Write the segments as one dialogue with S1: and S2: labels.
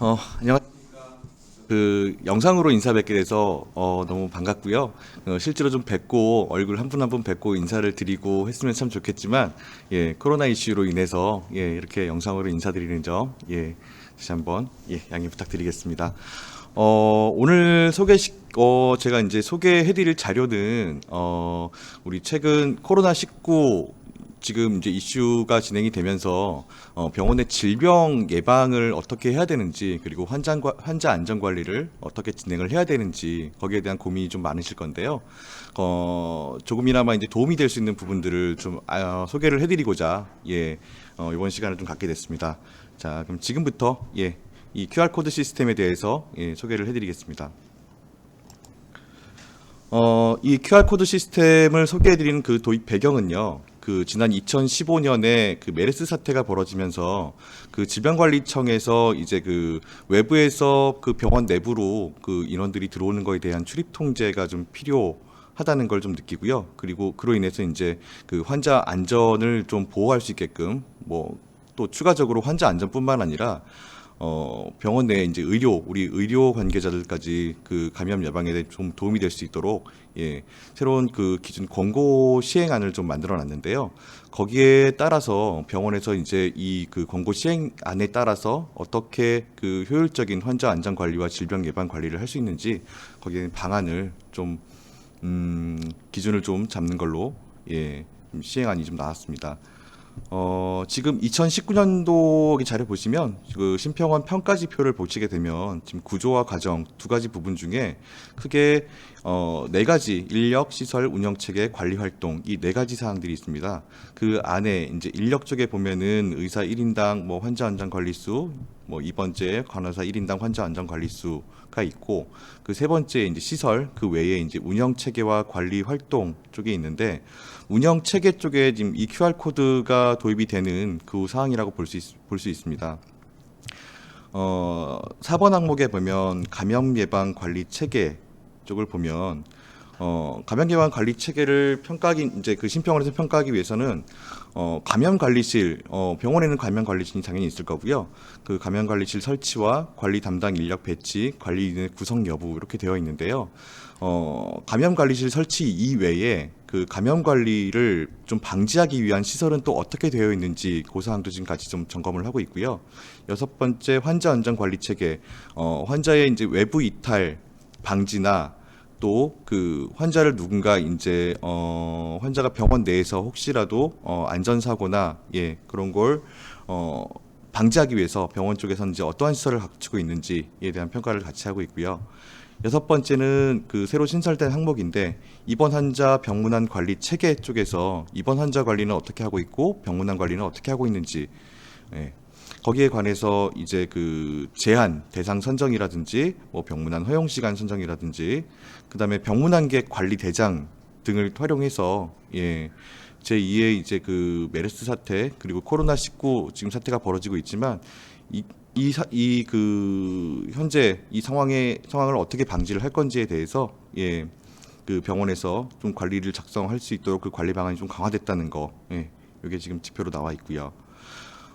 S1: 어, 안녕하십니까. 그 영상으로 인사 뵙게 돼서 어, 너무 반갑고요. 어, 실제로 좀 뵙고 얼굴 한 분 한 분 뵙고 인사를 드리고 했으면 참 좋겠지만 예, 코로나 이슈로 인해서 예, 이렇게 영상으로 인사드리는 점 예, 다시 한번 예, 양해 부탁드리겠습니다. 어, 오늘 소개 시, 어, 제가 이제 소개해드릴 자료는 어, 우리 최근 코로나 19 지금 이제 이슈가 진행이 되면서 어, 병원의 질병 예방을 어떻게 해야 되는지 그리고 환자 환자 안전 관리를 어떻게 진행을 해야 되는지 거기에 대한 고민이 좀 많으실 건데요. 어, 조금이나마 이제 도움이 될 수 있는 부분들을 좀 아, 소개를 해드리고자 예 어, 이번 시간을 좀 갖게 됐습니다. 자 그럼 지금부터 예 이 QR 코드 시스템에 대해서 예, 소개를 해드리겠습니다. 어, 이 QR 코드 시스템을 소개해드리는 그 도입 배경은요. 그 지난 2015년에 그 메르스 사태가 벌어지면서 그 질병관리청에서 이제 그 외부에서 그 병원 내부로 그 인원들이 들어오는 거에 대한 출입 통제가 좀 필요 하다는 걸 좀 느끼고요. 그리고 그로 인해서 이제 그 환자 안전을 좀 보호할 수 있게끔 뭐 또 추가적으로 환자 안전뿐만 아니라 어, 병원 내에 이제 의료, 우리 의료 관계자들까지 그 감염 예방에 대해 좀 도움이 될 수 있도록 예, 새로운 그 기준 권고 시행안을 좀 만들어 놨는데요. 거기에 따라서 병원에서 이제 이 그 권고 시행안에 따라서 어떻게 그 효율적인 환자 안전 관리와 질병 예방 관리를 할 수 있는지 거기에 방안을 좀 음, 기준을 좀 잡는 걸로 예, 좀 시행안이 좀 나왔습니다. 어, 지금 2019년도 자료 보시면 그 심평원 평가지표를 보시게 되면 지금 구조와 과정 두 가지 부분 중에 크게 어, 네 가지 인력, 시설, 운영 체계, 관리 활동 이 네 가지 사항들이 있습니다. 그 안에 이제 인력 쪽에 보면은 의사 1인당 뭐 환자 안전 관리 수, 뭐 이번째 간호사 1인당 환자 안전 관리 수가 있고 그 세 번째 이제 시설 그 외에 이제 운영 체계와 관리 활동 쪽에 있는데 운영 체계 쪽에 지금 이 QR 코드가 도입이 되는 그 사항이라고 볼 수 볼 수 있습니다. 어, 4번 항목에 보면 감염 예방 관리 체계 쪽을 보면 어, 감염 예방 관리 체계를 평가하기 이제 그 심평원에서 평가하기 위해서는 어, 감염 관리실 어, 병원에는 감염 관리실이 당연히 있을 거고요. 그 감염 관리실 설치와 관리 담당 인력 배치, 관리인의 구성 여부 이렇게 되어 있는데요. 어, 감염 관리실 설치 이외에 그 감염 관리를 좀 방지하기 위한 시설은 또 어떻게 되어 있는지 그 사항도 지금 같이 좀 점검을 하고 있고요. 여섯 번째 환자 안전 관리 체계, 어, 환자의 이제 외부 이탈 방지나 또 그 환자를 누군가 이제 어 환자가 병원 내에서 혹시라도 어 안전 사고나 예 그런 걸어 방지하기 위해서 병원 쪽에서는 이제 어떠한 시설을 갖추고 있는지에 대한 평가를 같이 하고 있고요. 여섯 번째는 그 새로 신설된 항목인데 입원 환자 병문안 관리 체계 쪽에서 입원 환자 관리는 어떻게 하고 있고 병문안 관리는 어떻게 하고 있는지 예. 거기에 관해서 이제 그 제한 대상 선정이라든지 뭐 병문안 허용 시간 선정이라든지 그다음에 병문안객 관리 대장 등을 활용해서 예. 제 2의 이제 그 메르스 사태 그리고 코로나 19 지금 사태가 벌어지고 있지만 이 이 그 현재 이 상황의 상황을 어떻게 방지를 할 건지에 대해서 예. 그 병원에서 좀 관리를 작성할 수 있도록 그 관리 방안이 좀 강화됐다는 거. 예. 이게 지금 지표로 나와 있고요.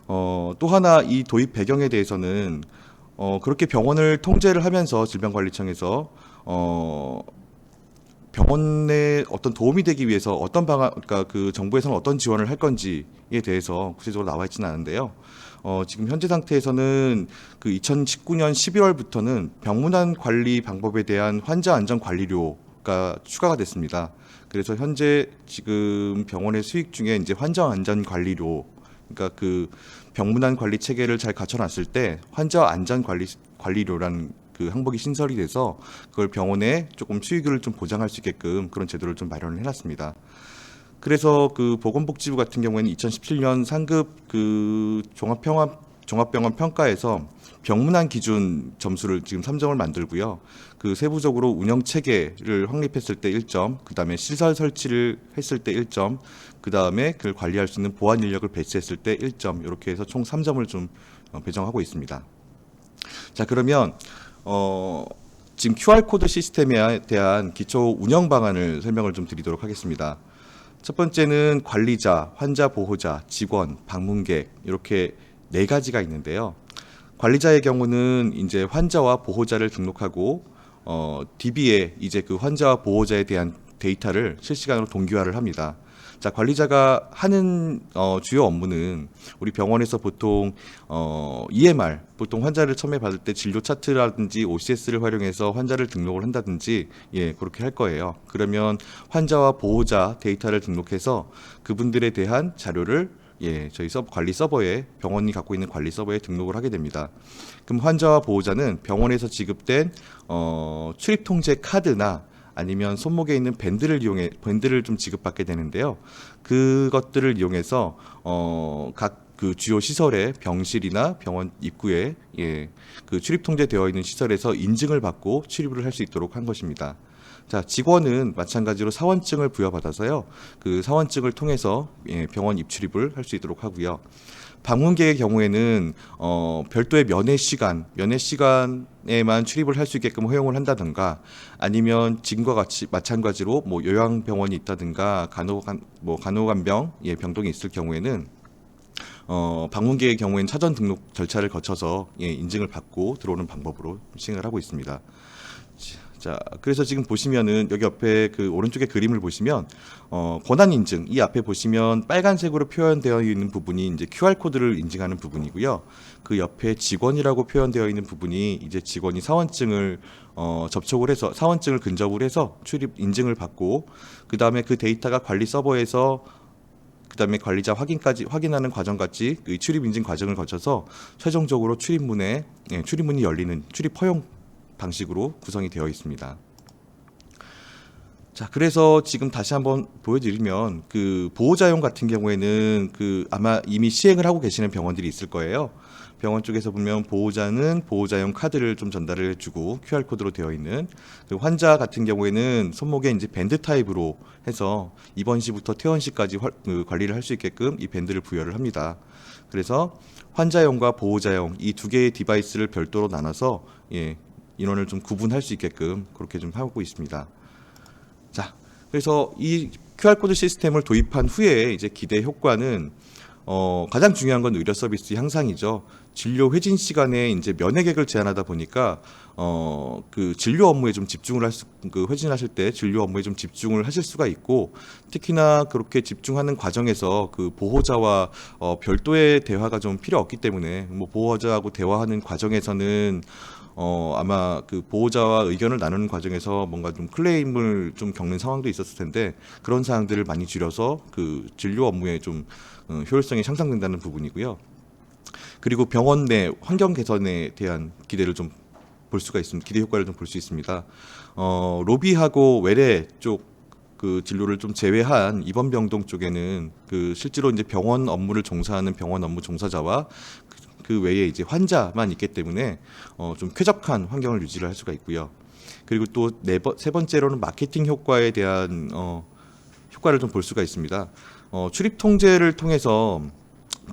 S1: 어, 또 하나 이 도입 배경에 대해서는 어, 그렇게 병원을 통제를 하면서 질병관리청에서 어, 병원에 어떤 도움이 되기 위해서 어떤 방안, 그러니까 그 정부에서는 어떤 지원을 할 건지에 대해서 구체적으로 나와 있지는 않은데요. 어, 지금 현재 상태에서는 그 2019년 11월부터는 병문안 관리 방법에 대한 환자 안전 관리료가 추가가 됐습니다. 그래서 현재 지금 병원의 수익 중에 이제 환자 안전 관리료 그러니까 그 병문안 관리 체계를 잘 갖춰놨을 때 환자 안전 관리 관리료라는 그 항목이 신설이 돼서 그걸 병원에 조금 수익을 좀 보장할 수 있게끔 그런 제도를 좀 마련을 해놨습니다. 그래서 그 보건복지부 같은 경우에는 2017년 상급 그 종합평합 종합병원 평가에서 병문안 기준 점수를 지금 3점을 만들고요. 그 세부적으로 운영 체계를 확립했을 때 1점, 그다음에 시설 설치를 했을 때 1점, 그다음에 그걸 관리할 수 있는 보안 인력을 배치했을 때 1점 이렇게 해서 총 3점을 좀 어, 배정하고 있습니다. 자, 그러면 어 지금 QR 코드 시스템에 대한 기초 운영 방안을 설명을 좀 드리도록 하겠습니다. 첫 번째는 관리자, 환자 보호자, 직원, 방문객 이렇게 네 가지가 있는데요. 관리자의 경우는 이제 환자와 보호자를 등록하고 어, DB에 이제 그 환자와 보호자에 대한 데이터를 실시간으로 동기화를 합니다. 자, 관리자가 하는 어, 주요 업무는 우리 병원에서 보통 어, EMR, 보통 환자를 처음에 받을 때 진료 차트라든지 OCS를 활용해서 환자를 등록을 한다든지 예, 그렇게 할 거예요. 그러면 환자와 보호자 데이터를 등록해서 그분들에 대한 자료를 예, 저희 서버, 관리 서버에 병원이 갖고 있는 관리 서버에 등록을 하게 됩니다. 그럼 환자와 보호자는 병원에서 지급된 어, 출입 통제 카드나 아니면 손목에 있는 밴드를 이용해 밴드를 좀 지급받게 되는데요. 그것들을 이용해서 어, 각 그 주요 시설의 병실이나 병원 입구에 예, 그 출입 통제되어 있는 시설에서 인증을 받고 출입을 할 수 있도록 한 것입니다. 자, 직원은 마찬가지로 사원증을 부여받아서요. 그 사원증을 통해서 예, 병원 입출입을 할 수 있도록 하고요. 방문객의 경우에는 어, 별도의 면회 시간, 면회 시간에만 출입을 할 수 있게끔 허용을 한다든가 아니면 지금과 같이 마찬가지로 뭐 요양병원이 있다든가 간호간 뭐 간호간병 예, 병동이 있을 경우에는 어, 방문객의 경우에는 사전 등록 절차를 거쳐서 예, 인증을 받고 들어오는 방법으로 시행을 하고 있습니다. 자, 그래서 지금 보시면은 여기 옆에 그 오른쪽에 그림을 보시면 어, 권한 인증 이 앞에 보시면 빨간색으로 표현되어 있는 부분이 이제 QR 코드를 인증하는 부분이고요. 그 옆에 직원이라고 표현되어 있는 부분이 이제 직원이 사원증을 어, 접촉을 해서 사원증을 근접을 해서 출입 인증을 받고 그 다음에 그 데이터가 관리 서버에서 그다음에 관리자 확인까지 확인하는 과정까지 그 출입 인증 과정을 거쳐서 최종적으로 출입문에 예, 출입문이 열리는 출입 허용 방식으로 구성이 되어 있습니다. 자, 그래서 지금 다시 한번 보여드리면 그 보호자용 같은 경우에는 그 아마 이미 시행을 하고 계시는 병원들이 있을 거예요. 병원 쪽에서 보면 보호자는 보호자용 카드를 좀 전달을 해주고 QR 코드로 되어 있는 그 환자 같은 경우에는 손목에 이제 밴드 타입으로 해서 입원 시부터 퇴원 시까지 활- 그 관리를 할 수 있게끔 이 밴드를 부여를 합니다. 그래서 환자용과 보호자용 이 두 개의 디바이스를 별도로 나눠서 예, 인원을 좀 구분할 수 있게끔 그렇게 좀 하고 있습니다. 자, 그래서 이 QR 코드 시스템을 도입한 후에 이제 기대 효과는 어, 가장 중요한 건 의료 서비스 향상이죠. 진료 회진 시간에 이제 면회객을 제한하다 보니까 어, 그 진료 업무에 좀 집중을 할 수, 그 회진하실 때 진료 업무에 좀 집중을 하실 수가 있고 특히나 그렇게 집중하는 과정에서 그 보호자와 어, 별도의 대화가 좀 필요 없기 때문에 뭐 보호자하고 대화하는 과정에서는 어 아마 그 보호자와 의견을 나누는 과정에서 뭔가 좀 클레임을 좀 겪는 상황도 있었을 텐데 그런 사항들을 많이 줄여서 그 진료 업무에 좀 어, 효율성이 향상된다는 부분이고요. 그리고 병원 내 환경 개선에 대한 기대를 좀 볼 수가 있습니다. 기대 효과를 좀 볼 수 있습니다. 어 로비하고 외래 쪽 그 진료를 좀 제외한 입원 병동 쪽에는 그 실제로 이제 병원 업무를 종사하는 병원 업무 종사자와 그- 그 외에 이제 환자만 있기 때문에 어, 좀 쾌적한 환경을 유지를 할 수가 있고요. 그리고 또 네 번, 세 번째로는 마케팅 효과에 대한 어, 효과를 좀 볼 수가 있습니다. 어, 출입 통제를 통해서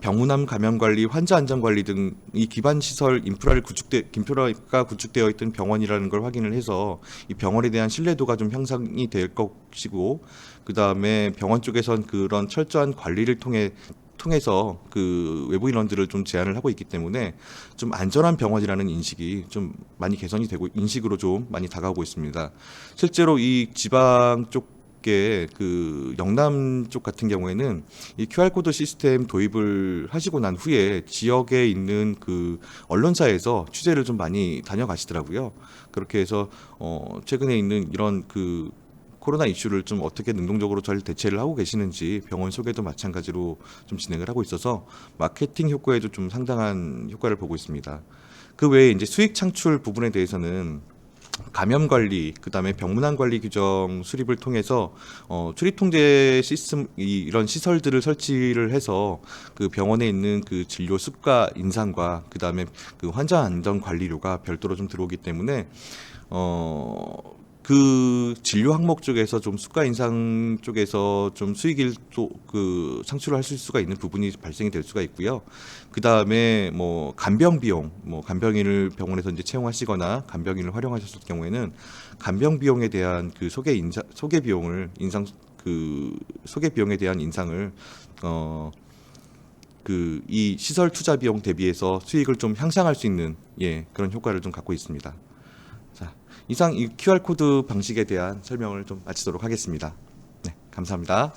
S1: 병문안 감염 관리, 환자 안전 관리 등 이 기반 시설 인프라를 구축돼 인프라가 구축되어 있던 병원이라는 걸 확인을 해서 이 병원에 대한 신뢰도가 좀 향상이 될 것이고 그 다음에 병원 쪽에선 그런 철저한 관리를 통해 통해서 그 외부 인원들을 좀 제한을 하고 있기 때문에 좀 안전한 병원이라는 인식이 좀 많이 개선이 되고 인식으로 좀 많이 다가오고 있습니다. 실제로 이 지방 쪽에 그 영남 쪽 같은 경우에는 이 QR 코드 시스템 도입을 하시고 난 후에 지역에 있는 그 언론사에서 취재를 좀 많이 다녀가시더라고요. 그렇게 해서 어 최근에 있는 이런 그 코로나 이슈를 좀 어떻게 능동적으로 잘 대처를 하고 계시는지 병원 소개도 마찬가지로 좀 진행을 하고 있어서 마케팅 효과에도 좀 상당한 효과를 보고 있습니다. 그 외에 이제 수익 창출 부분에 대해서는 감염 관리, 그 다음에 병문안 관리 규정 수립을 통해서 어, 출입 통제 시스템 이, 이런 시설들을 설치를 해서 그 병원에 있는 그 진료 수가 인상과 그 다음에 그 환자 안전 관리료가 별도로 좀 들어오기 때문에 어. 그 진료 항목 쪽에서 좀 수가 인상 쪽에서 좀 수익을 또그 창출을 하실 수가 있는 부분이 발생이 될 수가 있고요. 그 다음에 뭐 간병 비용, 뭐 간병인을 병원에서 이제 채용하시거나 간병인을 활용하셨을 경우에는 간병 비용에 대한 그 소개 인상, 소개 비용을 인상 그 소개 비용에 대한 인상을 어 그 이 시설 투자 비용 대비해서 수익을 좀 향상할 수 있는 예 그런 효과를 좀 갖고 있습니다. 자 이상 이 QR 코드 방식에 대한 설명을 좀 마치도록 하겠습니다. 네 감사합니다.